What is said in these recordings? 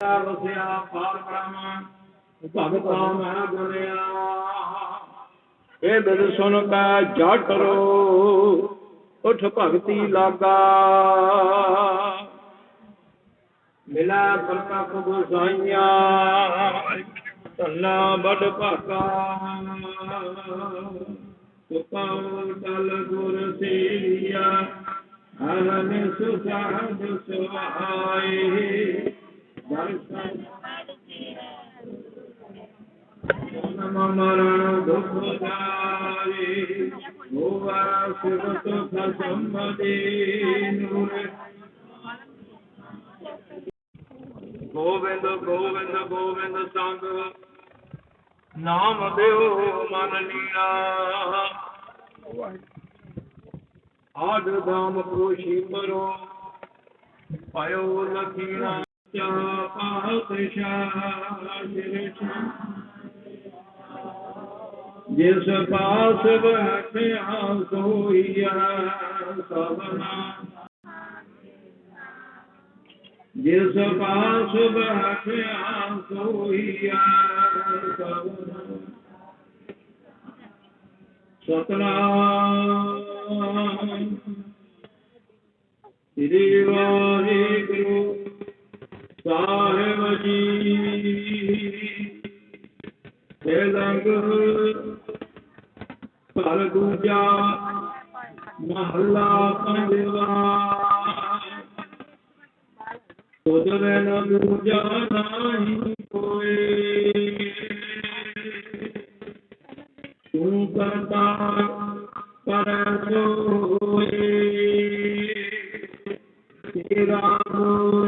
ਵਸਿਆ ਪਾਰ ਬ੍ਰਹਮ, ਭਗਤਾ ਮੈਂ ਗੁਣਿਆ ਇਹ ਬਿਦ ਸੁਨ ਕੈ ਜਟ ਉਠ ਭਗਤੀ ਲਾਗਾ। ਮਿਲਾ ਪ੍ਰਤਖ ਗੁਸਾਈਆਂ, ਧੰਨਾ ਬੜ ਭਾਗਾ। ਸੁਪਾਉ ਤਲ ਗੁਰ ਸੇਵੀਆ ਹਰਨ ਸੁਸਾਦ ਸੁਹਾਏ। ਦਰਸ਼ਨ ਨਮ ਮਰਨ ਦੁਖ ਜਾਏ ਹੋਵਾ ਸਿਵਤ ਖਸਮਦੇ ਨੂਰ ਗੋਬਿੰਦ ਗੋਬਿੰਦ ਗੋਬਿੰਦ ਸੰਗ। ਨਾਮ ਦਿਓ ਮਨ ਲੀਣਾ ਆਦ ਦਾਮ ਕੋਸ਼ੀ ਪਰੋ ਪਾਇਓ ਲਖੀਣਾ ਚਾ ਪਾਤ ਸ਼ਾਸਿਰ ਜਿਸ ਪਾਸ ਬੈਠਿਆ ਸੋਈਆ ਸਭਨਾ ਜਿਸ ਪਾਸ ਬੈਠਿਆ ਸੋਈਆ ਸਭਨਾ ਸਤਨਾਮ ਸ੍ਰੀ ਵਾਹਿਗੁਰੂ ਸਾਹਿਬ ਜੀ। ਤੇਲੰਗ ਘਰ ਦੂਜਾ ਮਹੱਲਾ ਪੰਜਵਾ। ਉਦਰੇ ਨ ਦੂਜਾ ਨਹੀਂ ਕੋਏ। ਤੂੰ ਕਰਤਾ ਪਰ ਸੋਏ। ਤੇਰਾ ਤੇਰੀ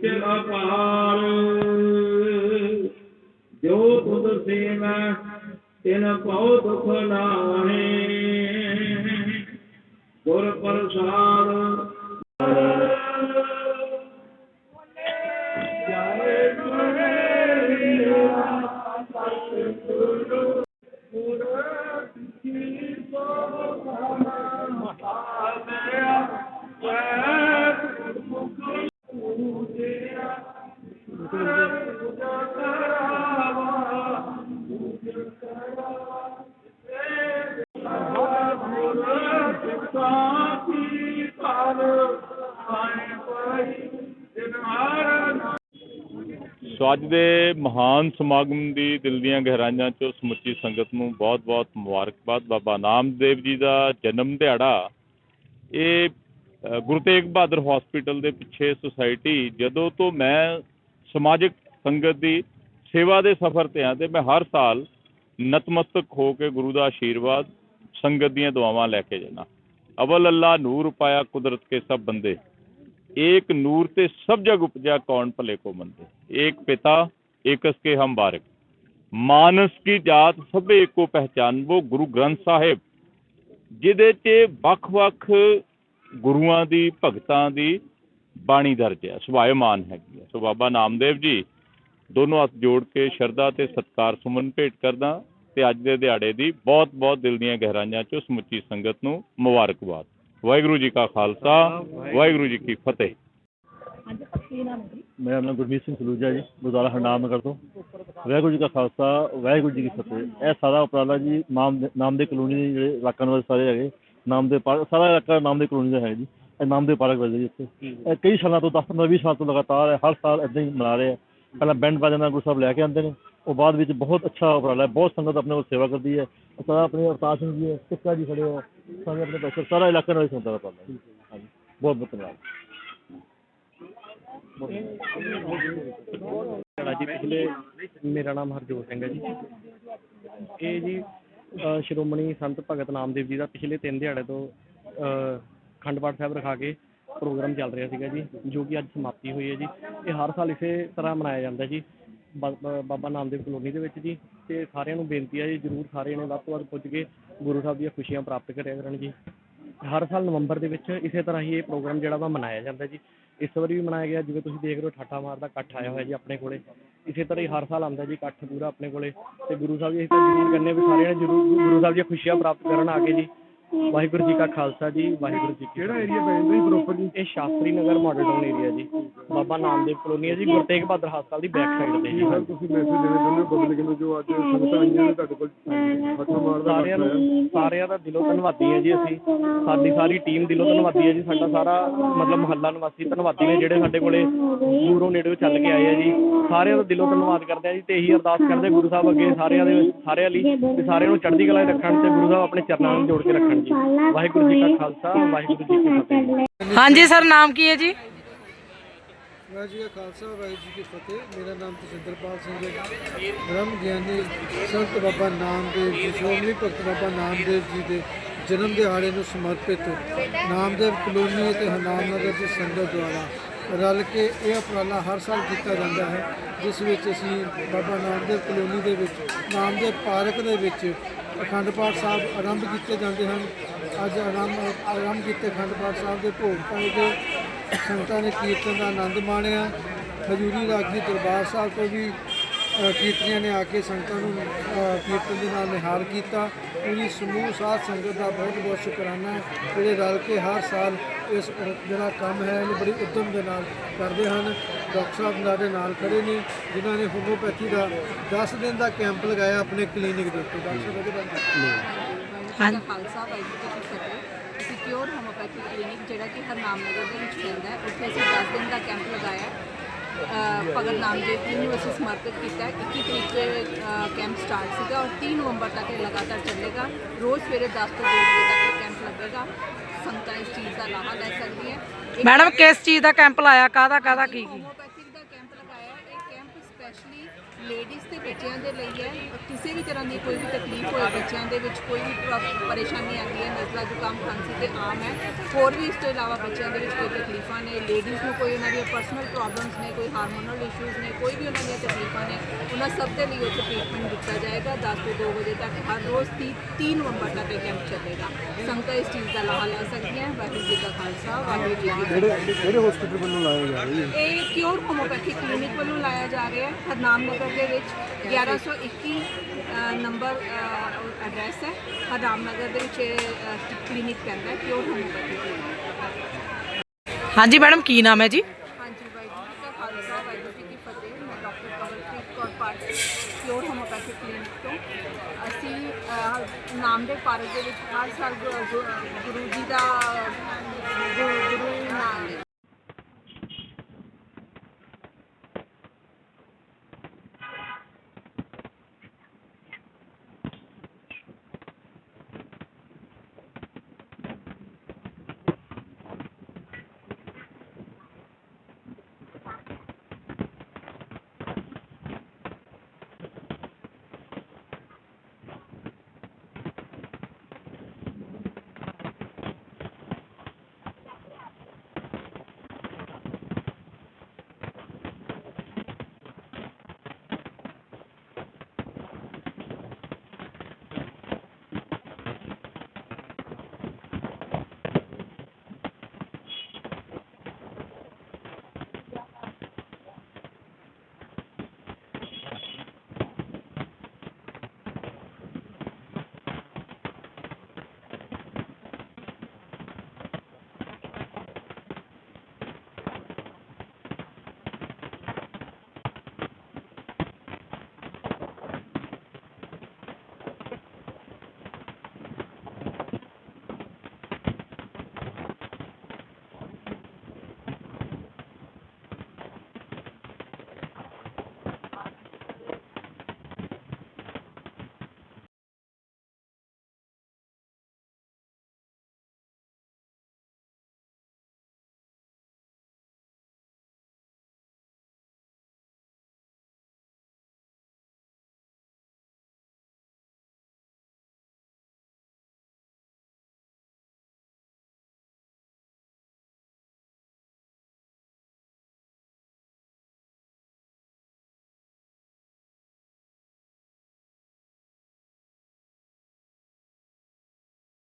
ਊਚ ਅਪਾਰ। ਜੋ ਤੁਧ ਸੇਵੈ ਤਿਨ ਕਉ ਦੁਖ ਨਾਹੇ। ਗੁਰ ਪ੍ਰਸਾਦ ਸੋ ਅੱਜ ਦੇ ਮਹਾਨ ਸਮਾਗਮ ਦੀ ਦਿਲ ਦੀਆਂ ਗਹਿਰਾਈਆਂ ਚੋਂ ਸਮੁੱਚੀ ਸੰਗਤ ਨੂੰ ਬਹੁਤ-ਬਹੁਤ ਮੁਬਾਰਕਬਾਦ। ਬਾਬਾ ਨਾਮਦੇਵ ਜੀ ਦਾ ਜਨਮ ਦਿਹਾੜਾ, ਇਹ ਗੁਰੂ ਤੇਗ ਬਹਾਦਰ ਹਸਪੀਟਲ ਦੇ ਪਿੱਛੇ ਸੁਸਾਇਟੀ ਜਦੋਂ ਤੋਂ ਮੈਂ ਸਮਾਜਿਕ ਸੰਗਤ ਦੀ ਸੇਵਾ ਦੇ ਸਫ਼ਰ ਤੇ ਆ ਤੇ ਮੈਂ ਹਰ ਸਾਲ ਨਤਮਸਤਕ ਹੋ ਕੇ ਗੁਰੂ ਦਾ ਆਸ਼ੀਰਵਾਦ ਸੰਗਤ ਦੀਆਂ ਦੁਆਵਾਂ ਲੈ ਕੇ ਜਾਣਾ ਅਵਲ ਅੱਲਾ ਨੂਰ ਪਾਇਆ ਕੁਦਰਤ ਕੇ ਸਭ ਬੰਦੇ। एक नूर ते सब जग उपजा कौन भले को मंदे एक पिता एकस के हम बारक ਮਾਨਸ ਕੀ ਜਾਤ ਸਭੇ ਕੋ ਪਹਿਚਾਨਵੋ ਗੁਰੂ ਗ੍ਰੰਥ ਸਾਹਿਬ ਜਿਹਦੇ 'ਚ ਵੱਖ-ਵੱਖ ਗੁਰੂਆਂ ਦੀ ਭਗਤਾਂ ਦੀ ਬਾਣੀ ਦਰਜ ਹੈ ਸੁਭਾਇਮਾਨ ਹੈਗੀ ਹੈ ਸੋ ਬਾਬਾ ਨਾਮਦੇਵ ਜੀ ਦੋਨੋਂ ਹੱਥ ਜੋੜ ਕੇ ਸ਼ਰਧਾ ਤੇ ਸਤਕਾਰ ਸੁਮਨ ਭੇਟ ਕਰਦਾ ਤੇ ਅੱਜ ਦੇ ਦਿਹਾੜੇ ਦੀ ਬਹੁਤ-ਬਹੁਤ ਦਿਲ ਦੀਆਂ ਗਹਿਰਾਈਆਂ 'ਚੋਂ ਸਮੁੱਚੀ ਸੰਗਤ ਨੂੰ ਮੁਬਾਰਕਬਾਦ ਵਾਹਿਗੁਰੂ ਜੀ ਕਾ ਖਾਲਸਾ ਵਾਹਿਗੁਰੂ ਜੀ ਕੀ ਫਤਿਹ। ਮੇਰਾ ਨਾਮ ਗੁਰਮੀਤ ਸਿੰਘ ਸਲੂਜਾ ਜੀ ਗੁਰਦੁਆਰਾ ਹਰਨਾਮ ਨਗਰ ਤੋਂ। ਵਾਹਿਗੁਰੂ ਜੀ ਕਾ ਖਾਲਸਾ ਵਾਹਿਗੁਰੂ ਜੀ ਕੀ ਫਤਿਹ। ਇਹ ਸਾਰਾ ਉਪਰਾਲਾ ਜੀ ਨਾਮ ਨਾਮ ਦੇ ਕਲੋਨੀ ਦੇ ਜਿਹੜੇ ਇਲਾਕਾਂ ਨਿਵਾਸੀ ਸਾਰੇ ਹੈਗੇ ਨਾਮ ਦੇ ਸਾਰਾ ਇਲਾਕਾ ਨਾਮ ਦੇ ਕਲੋਨੀ ਦਾ ਹੈ ਜੀ। ਇਹ ਨਾਮ ਦੇ ਪਾਰਕ ਵੱਲ ਜੀ ਇੱਥੇ। ਇਹ ਕਈ ਸਾਲਾਂ ਤੋਂ 10 15 20 ਸਾਲ ਤੋਂ ਲਗਾਤਾਰ ਹਰ ਸਾਲ ਇਦਾਂ ਹੀ ਮਨਾ ਰਹੇ ਆ। ਪਹਿਲਾਂ ਬੈਂਡ ਬਾਜਾ ਨਾਲ ਗੁਰੂ ਸਾਹਿਬ ਲੈ ਕੇ ਆਉਂਦੇ ਨੇ ਉਹ ਬਾਅਦ ਵਿੱਚ ਬਹੁਤ ਅੱਛਾ ਉਪਰਾਲਾ ਹੈ ਬਹੁਤ ਸੰਗਤ ਆਪਣੇ ਕੋਲ ਸੇਵਾ ਕਰਦੀ ਹੈ। ਸਾਰਾ ਆਪਣੇ ਅਵਤਾਰ ਸਿੰਘ ਜੀ ਹੈ ਸਿੱਕਾ ਜੀ ਖੜੇ ਹੋ ਸਾਰੇ ਆਪਣੇ ਪੈਸੇ ਸਾਰਾ ਇਲਾਕਾ ਨਾਲ ਸੰਗਤ ਦਾ ਉਪਰਾਲਾ ਹੈ ਹਾਂਜੀ। ਬਹੁਤ ਬਹੁਤ ਧੰਨਵਾਦ। ਜੀ ਪਿਛਲੇ ਮੇਰਾ ਨਾਮ ਹਰਜੋਤ ਸਿੰਘ ਹੈ ਜੀ। ਇਹ ਜੀ ਅ, ਸ਼੍ਰੋਮਣੀ ਸੰਤ ਭਗਤ ਨਾਮਦੇਵ ਜੀ ਦਾ ਪਿਛਲੇ ਤਿੰਨ ਦਿਹਾੜੇ ਤੋਂ ਅ, ਅਖੰਡ ਪਾਠ ਸਾਹਿਬ ਰਖਾ ਕੇ ਪ੍ਰੋਗਰਾਮ ਚੱਲ ਰਿਹਾ ਸੀਗਾ ਜੀ ਜੋ ਕਿ ਅੱਜ ਸਮਾਪਤੀ ਹੋਈ ਹੈ ਜੀ। ਇਹ ਹਰ ਸਾਲ ਇਸੇ ਤਰ੍ਹਾਂ ਮਨਾਇਆ ਜਾਂਦਾ ਜੀ ਬਾ- ਬਾ- ਬਾਬਾ ਨਾਮਦੇਵ ਕਲੋਨੀ ਦੇ ਵਿੱਚ ਜੀ। ਤੇ ਸਾਰਿਆਂ ਨੂੰ ਬੇਨਤੀ ਹੈ ਜੀ ਜਰੂਰ ਸਾਰੇ ਨੇ ਵੱਧ ਤੋਂ ਵੱਧ ਪੁੱਜ ਕੇ ਗੁਰੂ ਸਾਹਿਬ ਦੀਆਂ ਖੁਸ਼ੀਆਂ ਪ੍ਰਾਪਤ ਕਰਿਆ ਕਰਨ ਜੀ ਹਰ ਸਾਲ ਨਵੰਬਰ ਦੇ ਵਿੱਚ ਇਸੇ ਤਰ੍ਹਾਂ ਹੀ ਇਹ ਪ੍ਰੋਗਰਾਮ ਜਿਹੜਾ ਵਾ ਮਨਾਇਆ ਜਾਂਦਾ ਜੀ। ਇਸ ਵਾਰੀ ਵੀ ਮਨਾਇਆ ਗਿਆ, ਜਿਵੇਂ ਤੁਸੀਂ ਦੇਖ ਰਹੇ ਹੋ, ਠਾਠਾ ਮਾਰ ਦਾ ਇਕੱਠ ਆਇਆ ਹੋਇਆ ਜੀ ਆਪਣੇ ਕੋਲੇ। ਇਸੇ ਤਰ੍ਹਾਂ ਹੀ ਹਰ ਸਾਲ ਆਉਂਦਾ ਜੀ ਇਕੱਠ ਪੂਰਾ ਆਪਣੇ ਕੋਲੇ। ਤੇ ਗੁਰੂ ਸਾਹਿਬ ਜੀ ਅਸੀਂ ਤਾਂ ਜ਼ਰੂਰ ਕਹਿੰਦੇ ਵੀ ਸਾਰਿਆਂ ਨੇ ਜ਼ਰੂਰ ਗੁਰੂ ਸਾਹਿਬ ਦੀਆਂ ਖੁਸ਼ੀਆਂ ਪ੍ਰਾਪਤ ਕਰਨ ਆ ਕੇ ਜੀ। ਵਾਹਿਗੁਰੂ ਜੀ ਕਾ ਖਾਲਸਾ ਜੀ ਵਾਹਿਗੁਰੂ ਜੀ ਕੀ ਕਿਹੜਾ ਏਰੀਆ ਪੈ ਜਾਂਦਾ ਜੀ ਪ੍ਰੋਪਰ ਜੀ ਇਹ Shastri Nagar model town area ਜੀ। ਬਾਬਾ ਨਾਮਦੇਵ ਕਲੋਨੀ ਹੈ ਜੀ ਗੁਰੂ ਤੇਗ ਬਹਾਦਰ ਹਸਪਤਾਲ ਦੀ ਬੈਕ ਸਾਈਡ ਤੇ ਜੀ। ਤੁਸੀਂ ਮੈਸੇਜ ਦੇਣਾ ਚਾਹੁੰਦੇ ਹੋ? ਪਬਲਿਕ ਨੂੰ ਜੋ ਅੱਜ ਸੰਗਤਾਂ ਆਈਆਂ ਨੇ ਤੁਹਾਡੇ ਕੋਲ ਮੱਥਾ ਮਾਰਦਾ ਸਾਰਿਆਂ ਨੂੰ ਸਾਰਿਆਂ ਦਾ ਦਿਲੋਂ ਧੰਨਵਾਦੀ ਹੈ ਜੀ ਅਸੀਂ। ਸਾਡੀ ਸਾਰੀ ਟੀਮ ਦਿਲੋਂ ਧੰਨਵਾਦੀ ਹੈ ਜੀ। ਸਾਡਾ ਸਾਰਾ ਮਤਲਬ ਮੁਹੱਲਾ ਨਿਵਾਸੀ ਧੰਨਵਾਦੀ ਨੇ ਜਿਹੜੇ ਸਾਡੇ ਕੋਲੇ ਦੂਰੋਂ ਨੇੜਿਓਂ ਚੱਲ ਕੇ ਆਏ ਆ ਜੀ। ਸਾਰਿਆਂ ਦਾ ਦਿਲੋਂ ਧੰਨਵਾਦ ਕਰਦੇ ਆ ਜੀ ਤੇ ਇਹੀ ਅਰਦਾਸ ਕਰਦੇ ਗੁਰੂ ਸਾਹਿਬ ਅੱਗੇ ਸਾਰਿਆਂ ਦੇ ਸਾਰਿਆਂ ਲਈ ਤੇ ਸਾਰਿਆਂ ਨੂੰ ਚੜ੍ਹਦੀ ਕਲਾ 'ਚ ਰੱਖਣ ਤੇ ਗੁਰੂ ਸਾਹਿਬ ਆਪਣੇ ਚਰਨਾਂ ਨੂੰ ਜੋੜ ਕੇ ਰੱਖਣ। ਜੀ ਵਾਹਿਗੁਰੂ ਜੀ ਕਾ ਖਾਲਸਾ ਵਾਹਿਗੁਰੂ ਜੀ ਕੀ ਫਤਿਹ। ਹਾਂਜੀ ਸਰ ਨਾਮ ਕੀ ਹੈ ਜੀ? ਵਾਹਿਗੁਰੂ ਜੀ ਕਾ ਖਾਲਸਾ ਵਾਹਿਗੁਰੂ ਜੀ ਕੀ ਫਤਿਹ। ਮੇਰਾ ਨਾਮ ਤਜਿੰਦਰਪਾਲ ਸਿੰਘ ਹੈ ਬ੍ਰਹਮ ਗਿਆਨੀ ਸੰਤ ਬਾਬਾ ਨਾਮਦੇਵ ਜੀ ਸ਼੍ਰੋਮਣੀ ਭਗਤ ਬਾਬਾ ਨਾਮਦੇਵ ਜੀ ਦੇ ਜਨਮ ਦਿਹਾੜੇ ਨੂੰ ਸਮਰਪਿਤ ਨਾਮਦੇਵ ਕਲੋਨੀ ਅਤੇ ਹਨਾਮ ਨਗਰ ਦੀ ਸੰਗਤ ਦੁਆਰਾ ਰਲ ਕੇ ਇਹ ਉਪਰਾਲਾ ਹਰ ਸਾਲ ਕੀਤਾ ਜਾਂਦਾ ਹੈ, ਜਿਸ ਵਿੱਚ ਅਸੀਂ ਬਾਬਾ ਨਾਮਦੇਵ ਕਲੋਨੀ ਦੇ ਵਿੱਚ, ਨਾਮਦੇਵ ਪਾਰਕ ਦੇ ਵਿੱਚ ਅਖੰਡ ਪਾਠ ਸਾਹਿਬ ਆਰੰਭ ਕੀਤੇ ਜਾਂਦੇ ਹਨ। ਅੱਜ ਆਰੰਭ ਆਰੰਭ ਕੀਤੇ ਅਖੰਡ ਪਾਠ ਸਾਹਿਬ ਦੇ ਭੋਗ ਪਾਏ ਗਏ। ਸੰਗਤਾਂ ਨੇ ਕੀਰਤਨ ਦਾ ਆਨੰਦ ਮਾਣਿਆ। ਹਜੂਰੀ ਰਾਗੀ ਦਰਬਾਰ ਸਾਹਿਬ ਤੋਂ ਵੀ ਕੀਰਤਨੀਆਂ ਨੇ ਆ ਕੇ ਸੰਗਤਾਂ ਨੂੰ ਕੀਰਤਨ ਦੇ ਨਾਲ ਨਿਹਾਲ ਕੀਤਾ। ਪੂਰੀ ਸਮੂਹ ਸਾਧ ਸੰਗਤ ਦਾ ਬਹੁਤ ਬਹੁਤ ਸ਼ੁਕਰਾਨਾ ਹੈ। ਜਿਹੜੇ ਰਲ ਕੇ ਹਰ ਸਾਲ ਇਸ ਜਿਹੜਾ ਕੰਮ ਹੈ, ਇਹਨੂੰ ਬੜੀ ਉਦਮ ਦੇ ਨਾਲ ਕਰਦੇ ਹਨ। ਡਾਕਟਰ ਸਾਹਿਬ ਸਾਡੇ ਨਾਲ ਖੜੇ ਨੇ, ਜਿਨ੍ਹਾਂ ਨੇ ਹੋਮੋਪੈਥੀ ਦਾ 10 ਦਿਨ ਦਾ ਕੈਂਪ ਲਗਾਇਆ ਆਪਣੇ ਕਲੀਨਿਕ ਦੇ ਉੱਤੇ। ਡਾਕਟਰ ਸਾਹਿਬ ਦਾ Khalsa Waheguru secure homeopathy clinic ਜਿਹੜਾ ਕਿ ਹਰਨਾਮ ਨਗਰ ਦੇ ਵਿੱਚ ਪੈਂਦਾ ਹੈ, ਉੱਥੇ ਅਸੀਂ 10 ਦਿਨ ਦਾ ਕੈਂਪ ਲਗਾਇਆ ਭਗਤ ਨਾਮਦੇਵ ਜੀ ਨੂੰ ਅਸੀਂ ਸਮਰਪਿਤ ਕੀਤਾ ਹੈ। 21 ਤਰੀਕ ਤੇ ਕੈਂਪ ਸਟਾਰਟ ਸੀਗਾ ਔਰ 3 ਨਵੰਬਰ ਤੱਕ ਇਹ ਲਗਾਤਾਰ ਚੱਲੇਗਾ। ਰੋਜ਼ ਸਵੇਰੇ 10 ਤੋਂ 2 ਵਜੇ ਤੱਕ ਇਹ ਕੈਂਪ ਲੱਗੇਗਾ। ਸੰਗਤਾਂ ਇਸ ਚੀਜ਼ ਦਾ ਲਾਹਾ ਲੈ ਸਕਦੀ ਹੈ ਮੈਡਮ, ਕਿਸ ਚੀਜ਼ ਦਾ ਕੈਂਪ ਲਾਇਆ? ਕਾਹਦਾ ਕਾਹਦਾ, ਕੀ ਕੀ ਹੋਮੋਪੈਥਿਕ ਦਾ ਕੈਂਪ ਲਗਾਇਆ ਹੈ। ਇਹ ਕੈਂਪ ਸਪੈਸ਼ਲੀ ਲੇਡੀਜ਼ ਤੇ ਬੱਚਿਆਂ ਦੇ ਲਈ ਹੈ। ਕਿਸੇ ਵੀ ਤਰ੍ਹਾਂ ਦੀ ਕੋਈ ਵੀ ਤਕਲੀਫ ਹੋਏ ਬੱਚਿਆਂ ਦੇ ਵਿੱਚ ਕੋਈ ਵੀ ਪ੍ਰ- ਪਰੇਸ਼ਾਨੀ ਆਉਂਦੀ ਹੈ ਨਜ਼ਲਾ ਜ਼ੁਕਾਮ ਖਾਂਸੀ ਤੇ ਆਮ ਹੈ। ਹੋਰ ਵੀ ਇਸ ਤੋਂ ਇਲਾਵਾ ਬੱਚਿਆਂ ਦੇ ਵਿੱਚ ਕੋਈ ਤਕਲੀਫਾਂ ਨੇ ਲੇਡੀਜ਼ ਨੂੰ ਕੋਈ ਉਹਨਾਂ ਦੀਆਂ ਪਰਸਨਲ ਪ੍ਰੋਬਲਮਸ ਨੇ ਕੋਈ ਹਾਰਮੋਨਲ ਇਸ਼ੂਜ਼ ਨੇ ਕੋਈ ਵੀ ਉਹਨਾਂ ਦੀਆਂ ਤਕਲੀਫਾਂ ਨੇ ਉਹਨਾਂ ਸਭ ਦੇ ਲਈ ਉੱਥੇ ਟ੍ਰੀਟਮੈਂਟ ਦਿੱਤਾ ਜਾਏਗਾ। 10 ਤੋਂ 2 ਵਜੇ ਤੱਕ ਹਰ ਰੋਜ਼ 3 ਨਵੰਬਰ ਤੱਕ ਇਹ ਕੈਂਪ ਚੱਲੇਗਾ। ਸੰਗਤਾਂ ਇਸ ਚੀਜ਼ ਦਾ ਲਾਹਾ ਲੈ ਸਕਦੀਆਂ ਹੈ ਵਾਹਿਗੁਰੂ ਜੀ ਕਾ ਖਾਲਸਾ ਵਾਹਿਗੁਰੂ ਜੀ ਕੀ ਫਤਿਹ। ਕਿਹੜੇ ਕਿਹੜੇ ਹਸਪੀਟਲ ਵੱਲੋਂ ਲਾਇਆ ਜਾ ਰਿਹਾ ਹੈ ਇਹ ਕਿਉਰ ਹੋਮੋਪੈਥਿਕ ਕਲੀਨਿਕ ਵੱਲੋਂ ਲਾਇਆ ਜਾ ਰਿਹਾ। ਹੈ ਹਰਨਾਮ ਨਗਰ ਦੇ ਵਿੱਚ 1121 ਅ, ਨੰਬਰ ਐਡਰੈਸ ਹੈ ਹਰਨਾਮ ਨਗਰ ਦੇ ਵਿੱਚ ਕਲੀਨਿਕ ਪੈਂਦਾ ਹੈ ਕਿਉਰ ਹੋਮੋਪੈਥਿਕ ਕਲੀਨਿਕ ਹਾਂਜੀ ਮੈਡਮ ਕੀ ਨਾਮ ਹੈ ਜੀ ਹਾਂਜੀ ਵਾਹਿਗੁਰੂ ਜੀ ਕਾ ਖਾਲਸਾ ਵਾਹਿਗੁਰੂ ਜੀ ਕੀ ਫਤਿਹ ਮੈਂ doctor Kamalpreet Kaur Patil pure homeopathic clinic ਤੋਂ ਅਸੀਂ ਅਹ, ਨਾਮਦੇਵ ਪਾਰਕ ਦੇ ਵਿੱਚ ਹਰ ਸਾਲ ਗੁਰੂ ਜੀ ਦਾ